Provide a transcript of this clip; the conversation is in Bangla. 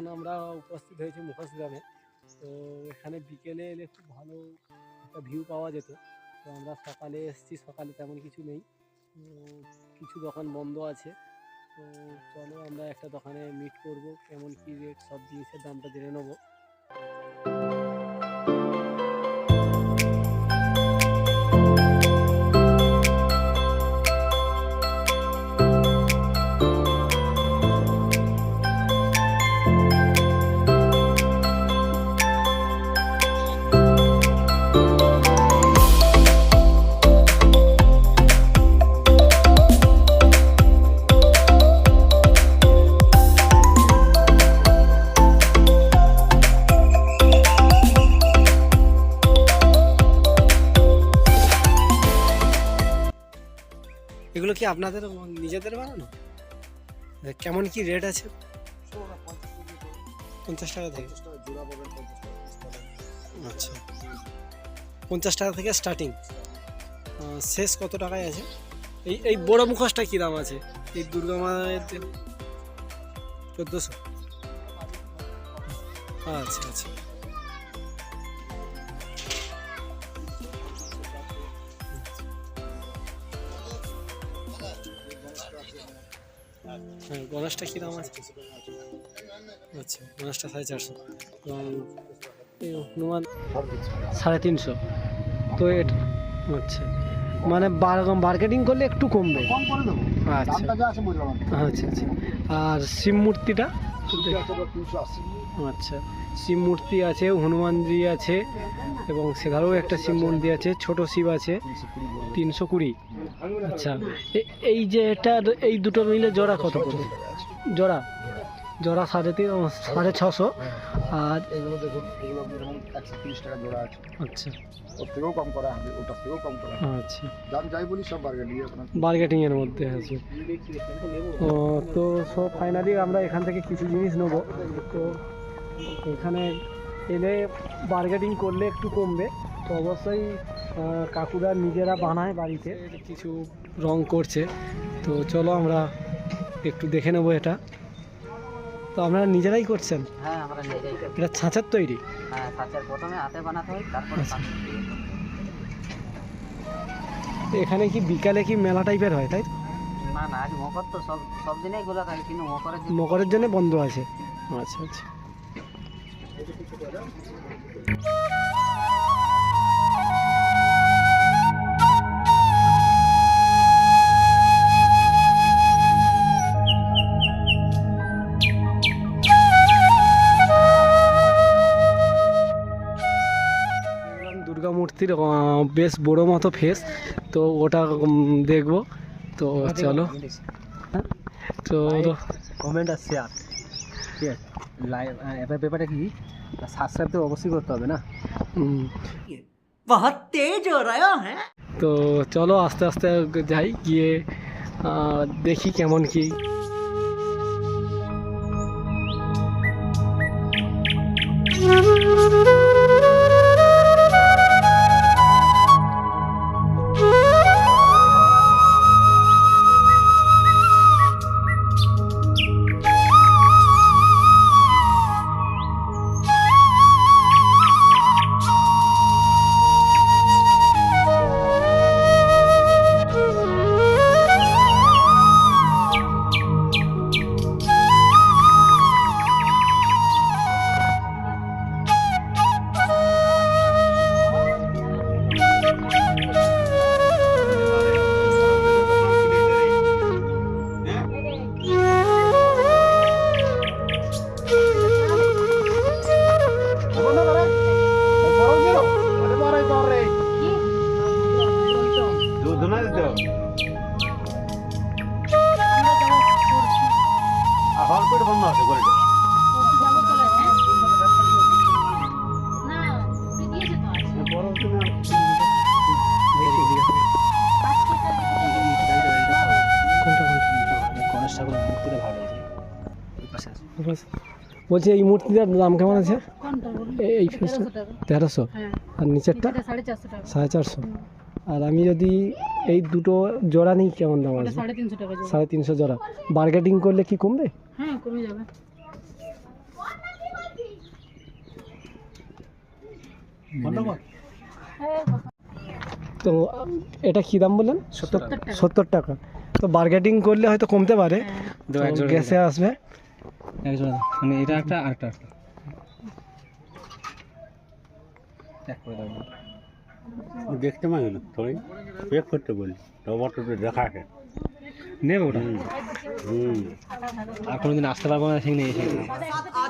এখন আমরা উপস্থিত হয়েছি মুখোশ গ্রামে। তো এখানে বিকেলে এলে খুব ভালো একটা ভিউ পাওয়া যেত। তো আমরা সকালে এসেছি, সকালে তেমন কিছু নেই। কিছু দোকান বন্ধ আছে। তো চলো আমরা একটা দোকানে মিট করব, কেমন কী রেট সব জিনিসের দামটা জেনে নেব। কি আপনাদের নিজেদের বানানো? কেমন কি রেট আছে? পঞ্চাশ টাকা থেকে। আচ্ছা। পঞ্চাশ টাকা থেকে স্টার্টিং শেষ কত টাকায় আছে? এই এই বড় মুখোশটা কী দাম আছে? এই দুর্গা মায়ের চোদ্দোশো। আচ্ছা আচ্ছা। হ্যাঁ গণেশটা কী দাম আছে? আচ্ছা গণেশটা সাড়ে চারশো। হনুমান সাড়ে তিনশো। তো এটা আচ্ছা। মানে মার্কেটিং করলে একটু কমবে। কম করে দেবো। আচ্ছা। আচ্ছা আচ্ছা। আর শিব মূর্তিটা? আচ্ছা। শিব মূর্তি আছে হনুমানজি আছে এবং সেখানেও একটা শিব মন্দির আছে ছোট শিব আছে তিনশো কুড়ি। আচ্ছা। এই যে এটা এই দুটো মিলে জোড়া কত জোড়া? জোড়া সাড়ে তিন সাড়ে ছশো। আর এগুলো দেখুন এগুলো যেমন একশো তিরিশ টাকা জোড়া আছে। আচ্ছা। ওর থেকেও কম করা হবে ওটার থেকেও কম করা আচ্ছা। দাম যাই বলি সব বার্গেটিংয়ের মধ্যে আছে। ও, তো সো ফাইনালি আমরা এখান থেকে কিছু জিনিস নেব। তো এখানে এলে বার্গেটিং করলে একটু কমবে। তো অবশ্যই কাকুরা নিজেরা বানায় বাড়িতে। কিছু রং করছে। তো চলো আমরা একটু দেখে নেব এটা। তো আপনারা নিজেরাই করছেন? হ্যাঁ আমরা নিজেরাই করি। এটা ছাঁচার তৈরি? হ্যাঁ প্রথমে হাতে বানাতে হয় তারপরে আচ্ছা। এখানে কি বিকালে কি মেলা টাইপের হয় তাই? না না আজ মকর তো সব সব দিনেই থাকে কিন্তু মকরের মকরের জন্য বন্ধ আছে। আচ্ছা আচ্ছা। মূর্তির বেশ বড় মতো ফেস তো ওটা দেখব। তো চলো। হ্যাঁ? তো কমেন্ট আর শেয়ার ঠিক আছে? লাইভ এবার ব্যাপারটা কি? সাবস্ক্রাইব তো অবশ্যই করতে হবে না? উম, বহুত তেজ হো রहा है তো চলো আস্তে আস্তে যাই গিয়ে দেখি কেমন কি। সকল মূর্তিটা ভালো লেগেছে বলছি এই মূর্তিটার দাম কেমন আছে? এই ফেসটা তেরোশো? আর নিচেরটা? সাড়ে চারশো আর আমি যদি এই দুটো জোড়া নিই কেমন দাম আছে? সাড়ে তিনশো জোড়া। বার্গেটিং করলে কি কমবে? তো এটা কী দাম বললেন? সত্তর সত্তর টাকা। তো বার্গেটিং করলে হয়তো কমতে পারে। তো এক গ্যাসে আসবে। মানে এটা একটা আর একটা দেখতে পাই না তোই চেক করতে বলি টমাটো দেখা আছে। নেবে ওটা? হুম। আর কোনোদিন আসতে পারব না ঠিক নেই এসে। आज